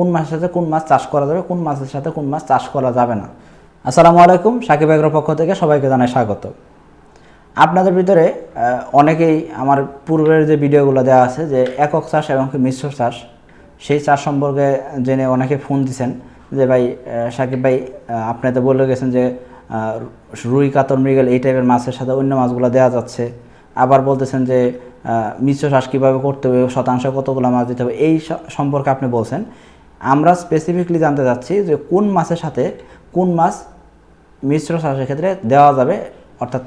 কোন মাছের সাথে কোন মাছ চাষ করা যাবে, কোন মাছের সাথে কোন মাছ চাষ করা যাবে না। আসসালামু আলাইকুম, সাকিব এগ্রোর পক্ষ থেকে সবাইকে জানাই স্বাগত। আপনাদের ভিতরে অনেকেই আমার পূর্বের যে ভিডিওগুলো দেওয়া আছে যে একক চাষ এবং মিশ্র চাষ, সেই চাষ সম্পর্কে জেনে অনেকে ফোন দিছেন যে ভাই সাকিব ভাই আপনি তো বলে গেছেন যে রুই কাতর মৃগেল এই টাইপের মাছের সাথে অন্য মাছগুলো দেওয়া যাচ্ছে। আবার বলতেছেন যে মিশ্র চাষ কীভাবে করতে হবে, শতাংশ কতগুলো মাছ দিতে হবে, এই সম্পর্কে আপনি বলছেন। আমরা স্পেসিফিকলি জানতে চাচ্ছি যে কোন মাছের সাথে কোন মাছ মিশ্র চাষের ক্ষেত্রে দেওয়া যাবে, অর্থাৎ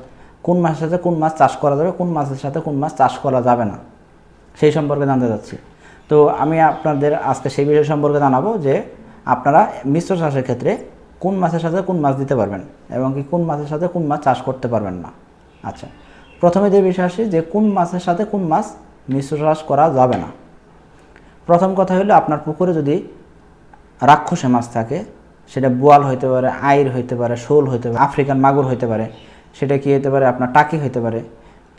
কোন মাছের সাথে কোন মাছ চাষ করা যাবে, কোন মাছের সাথে কোন মাছ চাষ করা যাবে না। সেই সম্পর্কে জানতে চাচ্ছি। তো আমি আপনাদের আজকে সেই বিষয় সম্পর্কে জানাব যে আপনারা মিশ্র চাষের ক্ষেত্রে কোন মাছের সাথে কোন মাছ দিতে পারবেন এবং কি কোন মাছের সাথে কোন মাছ চাষ করতে পারবেন না। আচ্ছা প্রথমে যে বিষয় আসি যে কোন মাছের সাথে কোন মাছ মিশ্র চাষ করা যাবে না। প্রথম কথা হলো আপনার পুকুরে যদি রাক্ষসে মাছ থাকে। সেটা বোয়াল হইতে পারে, আইর হইতে পারে, শোল হইতে পারে, আফ্রিকান মাগুর হইতে পারে, সেটা কি হতে পারে, আপনার টাকি হইতে পারে।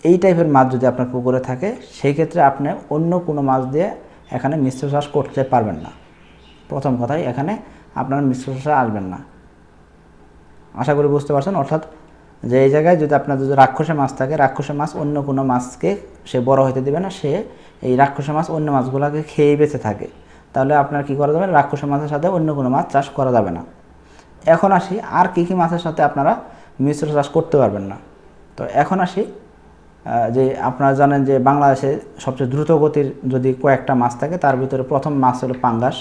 এই টাইপের মাছ যদি আপনার পুকুরে থাকে, সেই ক্ষেত্রে আপনি অন্য কোনো মাছ দিয়ে এখানে মিশ্র চাষ করতে পারবেন না। প্রথম কথাই, এখানে আপনার মিশ্র চাষে আসবেন না। আশা করি বুঝতে পারছেন? অর্থাৎ যে এই জায়গায় যদি আপনার যদি রাক্ষসে মাছ থাকে, রাক্ষসে মাছ অন্য কোনো মাছকে সে বড় হইতে দেবে না, সে এই রাক্ষসে মাছ অন্য মাছগুলোকে খেয়ে বেঁচে থাকে। তাহলে আপনার কি করা যাবে? রাক্ষসে মাছের সাথে অন্য কোনো মাছ চাষ করা যাবে না। এখন আসি, আর কী কী মাছের সাথে আপনারা মিশ্র চাষ করতে পারবেন না? তো এখন আসি যে আপনারা জানেন যে বাংলাদেশে সবচেয়ে দ্রুত গতির যদি কয়েকটা মাছ থাকে, তার ভিতরে প্রথম মাছ হলো পাঙ্গাস,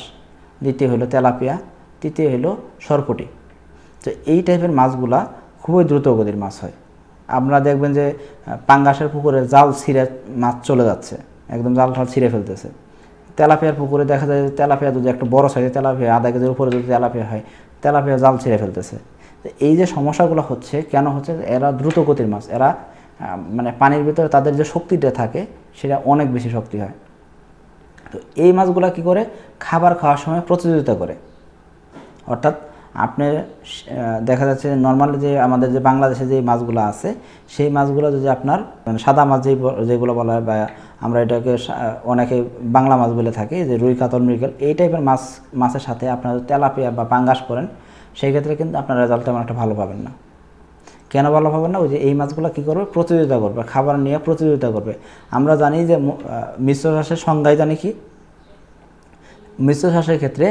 দ্বিতীয় হলো তেলাপিয়া, তৃতীয় হলো সরপুটি। তো এই টাইপের মাছগুলা খুবই দ্রুত গতির মাছ হয়। আপনারা দেখবেন যে পাঙ্গাসের পুকুরে জাল ছিঁড়ে মাছ চলে যাচ্ছে। একদম জাল ছিঁড়ে ফেলতেছে। তেলাপিয়ার পুকুরে দেখা যায় যে তেলাপিয়া যদি একটা বড় সাইজের তেলাপিয়া, আধা কেজির উপরে যদি তেলাপিয়া হয়, তেলাপিয়া জাল ছিঁড়ে ফেলতেছে। এই যে সমস্যাগুলো হচ্ছে, কেন হচ্ছে? এরা দ্রুত গতির মাছ, এরা মানে পানির ভিতরে তাদের যে শক্তিটা থাকে, সেটা অনেক বেশি শক্তি হয়। তো এই মাছগুলো কি করে? খাবার খাওয়ার সময় প্রতিযোগিতা করে। অর্থাৎ আপনি দেখা যাচ্ছে নর্মালি যে আমাদের যে বাংলাদেশে যে মাছগুলো আছে, সেই মাছগুলো যদি আপনার মানে সাদা মাছ যেই যেগুলো বলা হয় বা আমরা এটাকে অনেকে বাংলা মাছ বলে থাকি, যে রুই, কাতল, মৃগেল, এই টাইপের মাছ, মাছের সাথে আপনারা তেলাপিয়া বা পাঙ্গাস করেন, সেই ক্ষেত্রে কিন্তু আপনার রেজাল্ট তেমন একটা ভালো পাবেন না। কেন ভালো পাবেন না? ওই যে এই মাছগুলো কী করবে? প্রতিযোগিতা করবে, খাবার নিয়ে প্রতিযোগিতা করবে। আমরা জানি যে মিশ্র চাষের সংজ্ঞায় জানি কি? মিশ্র চাষের ক্ষেত্রে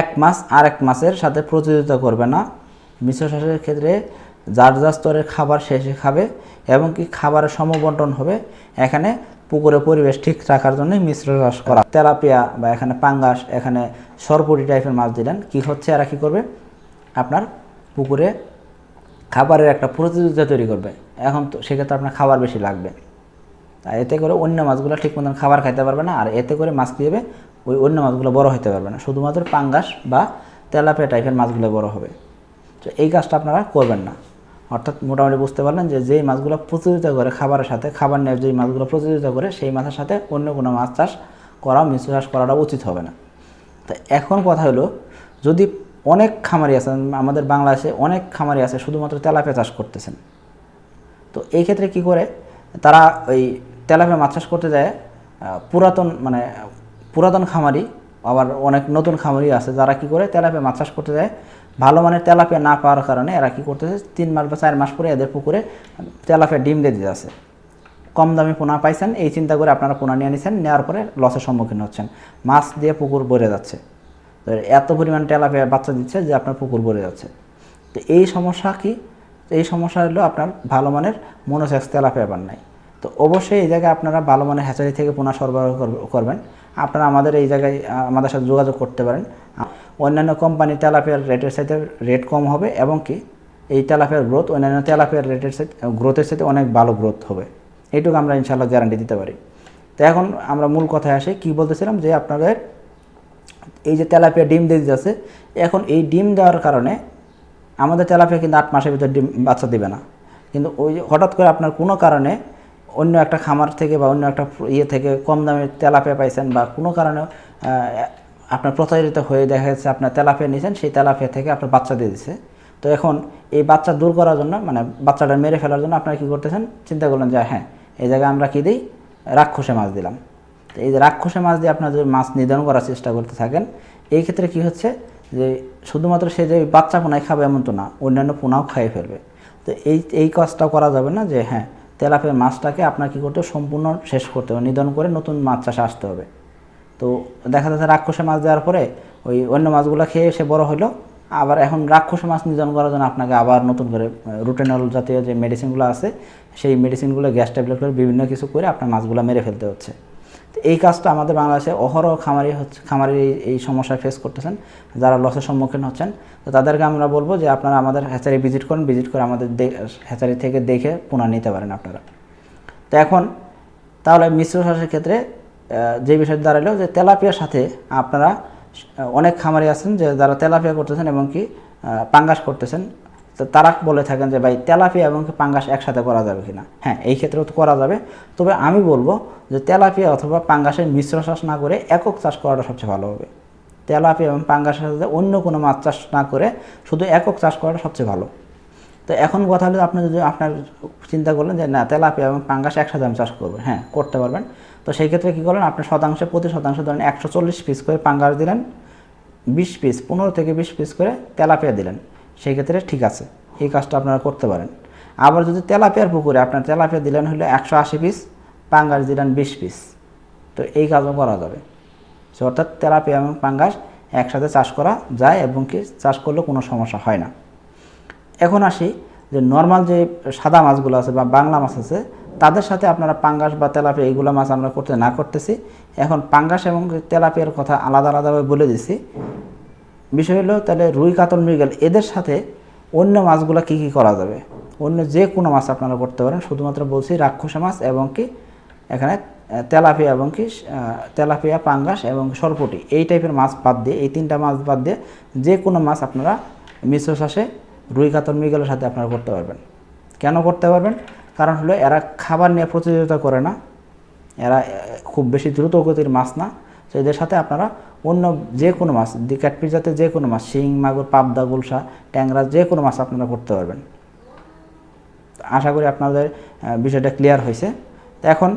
এক মাছ আর এক মাছের সাথে প্রতিযোগিতা করবে না। মিশ্র চাষের ক্ষেত্রে যার যার স্তরের খাবার শেষে খাবে এবং কি খাবারের সমবন্টন হবে, এখানে পুকুরে পরিবেশ ঠিক রাখার জন্য মিশ্র চাষ করা। তেলাপিয়া বা এখানে পাঙ্গাস, এখানে সরপুরি টাইপের মাছ দিলেন, কি হচ্ছে এরা কী করবে? আপনার পুকুরে খাবারের একটা প্রতিযোগিতা তৈরি করবে। এখন তো সেক্ষেত্রে আপনার খাবার বেশি লাগবে। এতে করে অন্য মাছগুলো ঠিক মতন খাবার খাইতে পারবে না, আর এতে করে মাছ কী হবে? ওই অন্য মাছগুলো বড় হতে পারবে না। শুধুমাত্র পাঙ্গাস বা তেলাপিয়া টাইপের মাছগুলো বড় হবে। তো এই কাজটা আপনারা করবেন না। অর্থাৎ মোটামুটি বুঝতে পারলেন যে যেই মাছগুলো প্রতিযোগিতা করে খাবারের সাথে, খাবার নিয়ে যেই মাছগুলো প্রতিযোগিতা করে, সেই মাছের সাথে অন্য কোনো মাছ চাষ করা মিশ্র চাষ করাটা উচিত হবে না। তো এখন কথা হলো, যদি অনেক খামারি আছেন, আমাদের বাংলাদেশে অনেক খামারি আছে শুধুমাত্র তেলাপিয়া চাষ করতেছেন। তো এই ক্ষেত্রে কি করে? তারা ওই তেলাপিয়া মাছ চাষ করতে যায় পুরাতন মানে পুরাতন খামারি, আবার অনেক নতুন খামারি আছে, যারা কি করে তেলাপিয়া মাছ চাষ করতে যায়। ভালো মানের তেলাপিয়া না পাওয়ার কারণে এরা কি করতেছে, তিন মাস বা চার মাস পরে এদের পুকুরে তেলাপিয়া ডিম দিয়ে দিতে আছে কম দামে পোনা পাইছেন, এই চিন্তা করে আপনারা পোনা নিয়ে নিছেন, নেওয়ার পরে লসের সম্মুখীন হচ্ছেন। মাছ দিয়ে পুকুর ভরে যাচ্ছে। এত পরিমাণ তেলাপিয়া বাচ্চা দিচ্ছে যে আপনার পুকুর ভরে যাচ্ছে। তো এই সমস্যা কি? এই সমস্যা হলো আপনার ভালো মানের মনোসেক্স তেলাপিয়া পান নাই তো অবশ্যই এই জায়গায় আপনারা ভালো মানের হ্যাচারি থেকে পোনা সরবরাহ করব- করবেন। আপনারা আমাদের এই জায়গায় আমাদের সাথে যোগাযোগ করতে পারেন। অন্যান্য কোম্পানি তেলাপিয়ার রেটের সাথে রেট কম হবে এবং কি এই তেলাপিয়ার গ্রোথ অন্যান্য তেলাপিয়ার রেটের সাথে গ্রোথের সাথে অনেক ভালো গ্রোথ হবে। এইটুকু আমরা ইনশাল্লাহ গ্যারান্টি দিতে পারি। তো এখন আমরা মূল কথায় আসি, কি বলতেছিলাম যে আপনাদের এই যে তেলাপিয়া ডিম দিয়ে দিতেছে এখন এই ডিম দেওয়ার কারণে আমাদের তেলাপিয়া কিন্তু আট মাসের ভিতরে ডিম বাচ্চা দেবে না। কিন্তু ওই হঠাৎ করে আপনার কোনো কারণে অন্য একটা খামার থেকে বা অন্য একটা ইয়ে থেকে কম দামে তেলাপিয়া পাইছেন বা কোনো কারণে আপনার প্রতারিত হয়ে দেখা যাচ্ছে আপনার তেলাপিয়া নিয়েছেন সেই তেলাপিয়া থেকে আপনার বাচ্চা দিয়ে দিছে। তো এখন এই বাচ্চা দূর করার জন্য মানে বাচ্চাটা মেরে ফেলার জন্য আপনারা কী করতেছেন? চিন্তা করলেন যে হ্যাঁ এই জায়গায় আমরা কী দিই? রাক্ষসে মাছ দিলাম। তো এই যে রাক্ষসে মাছ দিয়ে আপনার যদি মাছ নিধন করার চেষ্টা করতে থাকেন, এই ক্ষেত্রে কি হচ্ছে যে, শুধুমাত্র সে যে বাচ্চা পোনায় খাবে এমন তো না, অন্যান্য পোনাও খাইয়ে ফেলবে। তো এই এই কাজটা করা যাবে না যে হ্যাঁ তেলাপিয়া মাছটাকে আপনার কী করতে সম্পূর্ণ শেষ করতে হবে। নিধন করে নতুন মাছ চাষে আসতে হবে। তো দেখা যাচ্ছে রাক্ষসে মাছ দেওয়ার পরে ওই অন্য মাছগুলো খেয়ে সে বড় হলো। আবার এখন রাক্ষসে মাছ নিধন করার জন্য আপনাকে আবার নতুন করে রুটেনল জাতীয় যে মেডিসিনগুলো আছে, সেই মেডিসিনগুলো গ্যাস ট্যাবলেট করে বিভিন্ন কিছু করে আপনার মাছগুলো মেরে ফেলতে হচ্ছে। এই কাজটা আমাদের বাংলাদেশে অহরহ খামারি হচ্ছে খামারি এই- সমস্যায় ফেস করতেছেন, যারা লসের সম্মুখীন হচ্ছেন। তো তাদেরকে আমরা বলব যে আপনারা আমাদের হ্যাচারি ভিজিট করুন ভিজিট করে আমাদের হ্যাচারি থেকে দেখে পোনা নিতে পারেন আপনারা। তো এখন, তাহলে মিশ্র চাষের ক্ষেত্রে যে বিষয়টা দাঁড়াল যে তেলাপিয়ার সাথে আপনারা অনেক খামারি আছেন যে যারা তেলাপিয়া করতেছেন এবং কি পাঙ্গাস করতেছেন। তো তারা বলে থাকেন যে, ভাই, তেলাপিয়া এবং পাঙ্গাস একসাথে করা যাবে কিনা? হ্যাঁ এই ক্ষেত্রেও তো করা যাবে। তবে আমি বলব যে, তেলাপিয়া অথবা পাঙ্গাসের মিশ্র চাষ না করে একক চাষ করাটা সবচেয়ে ভালো হবে। তেলাপিয়া এবং পাঙ্গাসের সাথে অন্য কোনো মাছ চাষ না করে শুধু একক চাষ করাটা সবচেয়ে ভালো। তো এখন কথা হলো আপনি যদি আপনার চিন্তা করলেন যে, না, তেলাপিয়া এবং পাঙ্গাস একসাথে আমি চাষ করব। হ্যাঁ করতে পারবেন। তো সেই ক্ষেত্রে কী করলেন? আপনি শতাংশে, প্রতি শতাংশ ধরেন একশো চল্লিশ পিস করে পাঙ্গাস দিলেন, বিশ পিস, পনেরো থেকে বিশ পিস করে তেলাপিয়া দিলেন। সেই ক্ষেত্রে ঠিক আছে, এই কাজটা আপনারা করতে পারেন। আবার যদি তেলাপিয়ার পুকুরে আপনার তেলাপিয়া দিলেন হলে একশো আশি পিস পাঙ্গাস দিলেন বিশ পিস তো এই কাজও করা যাবে। সো অর্থাৎ তেলাপিয়া এবং পাঙ্গাস একসাথে চাষ করা যায় এবং কি চাষ করলে কোনো সমস্যা হয় না। এখন আসি যে নর্মাল যে সাদা মাছগুলো আছে বা বাংলা মাছ আছে, তাদের সাথে আপনারা পাঙ্গাস বা তেলাপিয়া এইগুলো মাছ আমরা করতে না করতেছি। এখন পাঙ্গাস এবং তেলাপিয়ার কথা আলাদা আলাদাভাবে বলে দিছি। বিষয় হলো তাহলে রুই কাতল মৃগেল, এদের সাথে অন্য মাছগুলো কী কী করা যাবে? অন্য যে কোনো মাছ আপনারা করতে পারেন। শুধুমাত্র বলছি রাক্ষসা মাছ এবং কি এখানে তেলাপিয়া এবং কি তেলাপিয়া, পাঙ্গাস এবং সরপটি, এই টাইপের মাছ বাদ দিয়ে, এই তিনটা মাছ বাদ দিয়ে যে কোনো মাছ আপনারা মিশ্র চাষে রুই কাতল মৃগেলের সাথে আপনারা করতে পারবেন। কেন করতে পারবেন? কারণ হলো এরা খাবার নিয়ে প্রতিযোগিতা করে না। এরা খুব বেশি দ্রুত গতির মাছ না। তো এদের সাথে আপনারা অন্য যে কোনো মাছ ক্যাটপিস জাতের যে কোনো মাছ, শিং, মাগুর, পাবদা, গুলশা, ট্যাংরা, যে কোনো মাছ আপনারা করতে পারবেন। আশা করি আপনাদের বিষয়টা ক্লিয়ার হয়েছে। তো এখন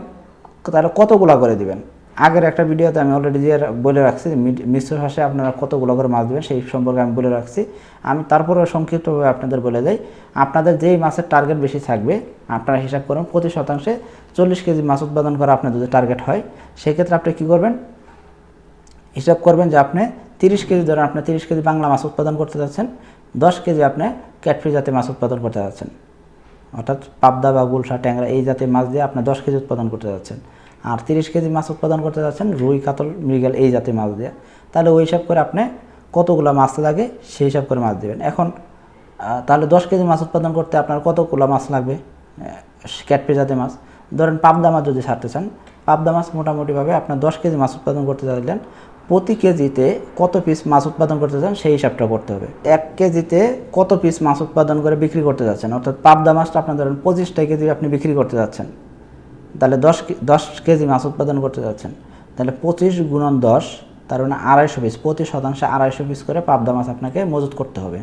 তাহলে কতগুলো করে দিবেন? আগের একটা ভিডিওতে আমি অলরেডি যে বলে রাখছি মিশ্র ভাষায় আপনারা কতগুলো করে মাছ দেবেন সেই সম্পর্কে আমি বলে রাখছি। আমি তারপরে সংক্ষিপ্তভাবে আপনাদের বলে যাই আপনাদের যেই মাছের টার্গেট বেশি থাকবে, আপনারা হিসাব করুন প্রতি শতাংশে চল্লিশ কেজি মাছ উৎপাদন করা আপনার যদি টার্গেট হয়, সেক্ষেত্রে আপনি কী করবেন? হিসাব করবেন যে আপনি তিরিশ কেজি ধরেন, আপনি তিরিশ কেজি বাংলা মাছ উৎপাদন করতে যাচ্ছেন, দশ কেজি আপনি ক্যাটফি জাতীয় মাছ উৎপাদন করতে যাচ্ছেন। অর্থাৎ পাবদা বা গুলশা, ট্যাংরা এই জাতীয় মাছ দিয়ে আপনি দশ কেজি উৎপাদন করতে যাচ্ছেন। আর তিরিশ কেজি মাছ উৎপাদন করতে যাচ্ছেন রুই, কাতল, মৃগেল এই জাতীয় মাছ দিয়ে। তাহলে ওই হিসাব করে আপনি কতগুলো মাছ লাগে সেই হিসাব করে মাছ দেবেন। এখন তাহলে দশ কেজি মাছ উৎপাদন করতে আপনার কতগুলো মাছ লাগবে? ক্যাটফি জাতীয় মাছ। ধরেন পাবদা মাছ যদি ছাড়তে চান, পাবদা মাছ মোটামুটিভাবে আপনার দশ কেজি মাছ উৎপাদন করতে চাইলেন প্রতি কেজিতে কত পিস মাছ উৎপাদন করতে চান সেই হিসাবটা করতে হবে। এক কেজিতে কত পিস মাছ উৎপাদন করে বিক্রি করতে যাচ্ছেন? অর্থাৎ পাবদা মাছটা আপনার ধরেন পঁচিশটা কেজি আপনি বিক্রি করতে যাচ্ছেন। তাহলে দশ দশ কেজি মাছ উৎপাদন করতে যাচ্ছেন। তাহলে পঁচিশ গুণন দশ, তার মানে আড়াইশো পিস প্রতি শতাংশে আড়াইশো পিস করে পাবদা মাছ আপনাকে মজুত করতে হবে।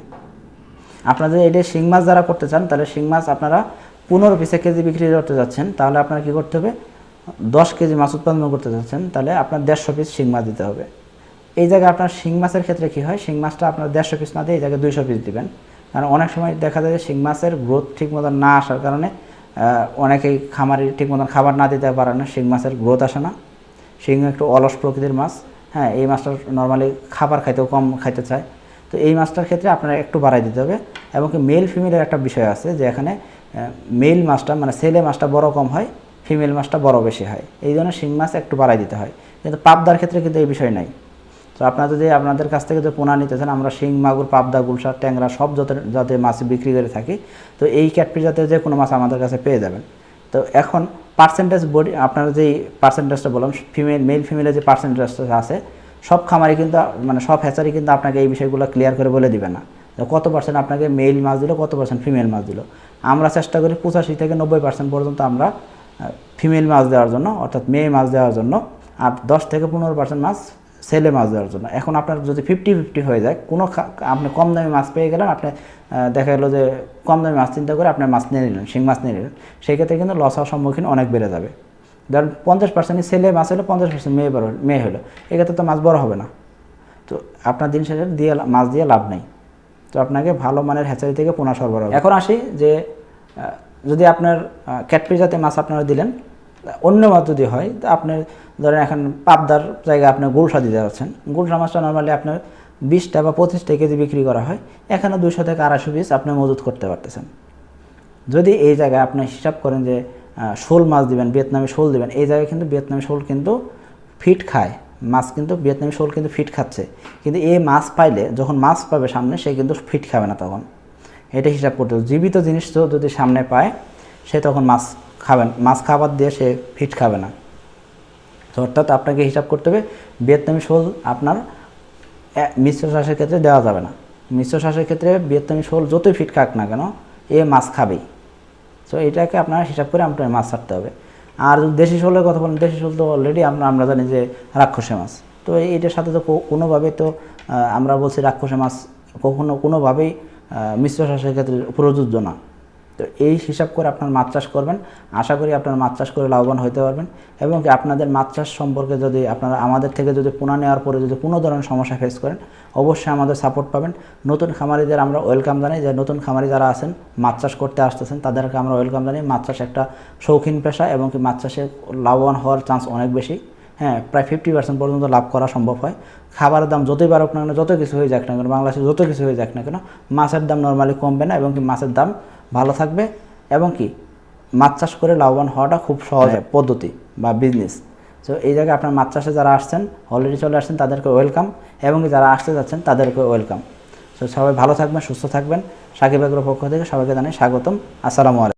আপনারা যদি এটা শিং মাছ যারা করতে চান, তাহলে শিং মাছ আপনারা পনেরো পিসে কেজি বিক্রি করতে যাচ্ছেন, তাহলে আপনার কী করতে হবে? দশ কেজি মাছ উৎপাদন করতে যাচ্ছেন, তাহলে আপনার দেড়শো পিস শিং মাছ দিতে হবে। এই জায়গায় আপনার শিং মাছের ক্ষেত্রে কী হয়? শিং মাছটা আপনার দেড়শো পিস না দিয়ে এই জায়গায় দুইশো পিস দিবেন। কারণ অনেক সময় দেখা যায় যে শিং মাছের গ্রোথ ঠিক মতন না আসার কারণে অনেকেই খামারি ঠিক মতন খাবার না দিতে পারে না, শিং মাছের গ্রোথ আসে না। শিং একটু অলস প্রকৃতির মাছ হ্যাঁ এই মাছটা নর্মালি খাবার খাইতেও কম খাইতে চায়। তো এই মাছটার ক্ষেত্রে আপনার একটু বাড়াই দিতে হবে। এবং কি মেল ফিমেলের একটা বিষয় আছে যে এখানে মেল মাছটা মানে ছেলে মাছটা বড় কম হয় ফিমেল মাছটা বড় বেশি হয়। এই জন্য শিং মাছ একটু বাড়াই দিতে হয়। কিন্তু পাবদার ক্ষেত্রে কিন্তু এই বিষয় নাই। তো আপনারা যদি আপনাদের কাছ থেকে যদি পোনা নিতে চান, আমরা শিং, মাগুর, পাবদা গুলশা ট্যাংরা সব জাতের জাতের মাছ বিক্রি করে থাকি, তো এই ক্যাটপি জাতের যে কোনো মাছ আমাদের কাছে পেয়ে যাবেন। তো এখন পার্সেন্টেজ বডি আপনারা যেই পার্সেন্টেজটা বললাম ফিমেল মেল ফিমেলের যে পার্সেন্টেজটা আছে, সব খামারি কিন্তু মানে সব হ্যাচারি কিন্তু আপনাকে এই বিষয়গুলো ক্লিয়ার করে বলে দিবে না। কত পার্সেন্ট আপনাকে মেল মাছ দিল, কত পার্সেন্ট ফিমেল মাছ দিল? আমরা চেষ্টা করি পঁচাশি থেকে নব্বই পার্সেন্ট পর্যন্ত আমরা ফিমেল মাছ দেওয়ার জন্য, অর্থাৎ মেয়ে মাছ দেওয়ার জন্য, আর দশ থেকে পনেরো পার্সেন্ট মাছ ছেলে মাছ দেওয়ার জন্য। এখন আপনার যদি ফিফটি ফিফটি হয়ে যায়, কোনো আপনি কম দামি মাছ পেয়ে গেলেন, আপনি দেখা গেলো যে কম দামি মাছ চিন্তা করে আপনি মাছ নিয়ে নিলেন, শিং মাছ নিয়ে নিলেন সেই ক্ষেত্রে কিন্তু লস হওয়ার সম্মুখীন অনেক বেড়ে যাবে। ধরেন পঞ্চাশ পার্সেন্ট ছেলে মাছ হলো, পঞ্চাশ পার্সেন্ট মেয়ে বড়, মেয়ে হলো, এক্ষেত্রে তো মাছ বড় হবে না। তো আপনার দিন শেষে দিয়ে মাছ দিয়ে লাভ নেই। তো আপনাকে ভালো মানের হ্যাচারি থেকে পোনা সরবরাহ এখন আসি যে যদি আপনার ক্যাটফিস জাতীয় মাছ আপনারা দিলেন, অন্য মাছ যদি হয়, তো আপনার, ধরেন এখন পাবদার জায়গায় আপনি গুলশা দিতে যাচ্ছেন। গুলশা মাছটা নর্মালি আপনার বিশটা বা পঁচিশটা কেজি বিক্রি করা হয়। এখানে দুশো থেকে আড়াইশো পিস আপনি মজুত করতে পারতেছেন। যদি এই জায়গায় আপনি হিসাব করেন যে শোল মাছ দিবেন, ভিয়েতনামি শোল দিবেন, এই জায়গায় কিন্তু ভিয়েতনামি শোল কিন্তু ফিট খায়। মাছ কিন্তু, ভিয়েতনামি শোল কিন্তু ফিট খাচ্ছে। কিন্তু এই মাছ পাইলে, যখন মাছ পাবে সামনে, সে কিন্তু ফিট খাবে না তখন। এটা হিসাব করতে হবে। জীবিত জিনিস তো যদি সামনে পায়, সে তখন মাছ খাবেন মাছ খাবার দিয়ে সে ফিট খাবে না। তো অর্থাৎ আপনাকে হিসাব করতে হবে ভিয়েতনামি শোল আপনার মিশ্র শ্বাসের ক্ষেত্রে দেওয়া যাবে না। মিশ্র শ্বাসের ক্ষেত্রে ভিয়েতনামি শোল যতই ফিট খাক না কেন, এ মাছ খাবেই। তো এটাকে আপনার হিসাব করে আপনার মাছ ছাড়তে হবে। আর যদি দেশি শোলের কথা বলেন, দেশি শোল তো অলরেডি আমরা আমরা জানি যে রাক্ষসে মাছ। তো এইটার সাথে তো কো- কোনোভাবেই তো আমরা বলছি রাক্ষসে মাছ কখনো কোনোভাবেই মিশ্র চাষের ক্ষেত্রে প্রযোজ্য না। তো এই হিসাব করে আপনার মাছ চাষ করবেন। আশা করি আপনার মাছ চাষ করে লাভবান হতে পারবেন এবং আপনাদের মাছ চাষ সম্পর্কে যদি আপনারা আমাদের থেকে যদি পোনা নেওয়ার পরে যদি কোনো ধরনের সমস্যা ফেস করেন, অবশ্যই আমাদের সাপোর্ট পাবেন। নতুন খামারিদের আমরা ওয়েলকাম জানাই যে নতুন খামারি যারা আছেন, মাছ চাষ করতে আসতেছেন, তাদেরকে আমরা ওয়েলকাম জানাই মাছ চাষ একটা শৌখিন পেশা এবং কি মাছ চাষে লাভবান হওয়ার চান্স অনেক বেশি। হ্যাঁ প্রায় ফিফটি পার্সেন্ট পর্যন্ত লাভ করা সম্ভব হয়। খাবারের দাম যতই বাড়ুক না কেন যত কিছু হয়ে যাক না কেন বাংলাদেশে যত কিছু হয়ে যাক না কেন মাছের দাম নর্মালি কমবে না এবং কি মাছের দাম ভালো থাকবে এবং কি মাছ চাষ করে লাভবান হওয়াটা খুব সহজ পদ্ধতি বা বিজনেস তো এই জায়গায় আপনার মাছ চাষে যারা আসছেন অলরেডি চলে আসছেন তাদেরকে ওয়েলকাম এবং যারা আসতে যাচ্ছেন তাদেরকে ওয়েলকাম তো সবাই ভালো থাকবেন সুস্থ থাকবেন। সাকিব পক্ষ থেকে সবাইকে জানাই স্বাগতম। আসসালামু আলাইকুম।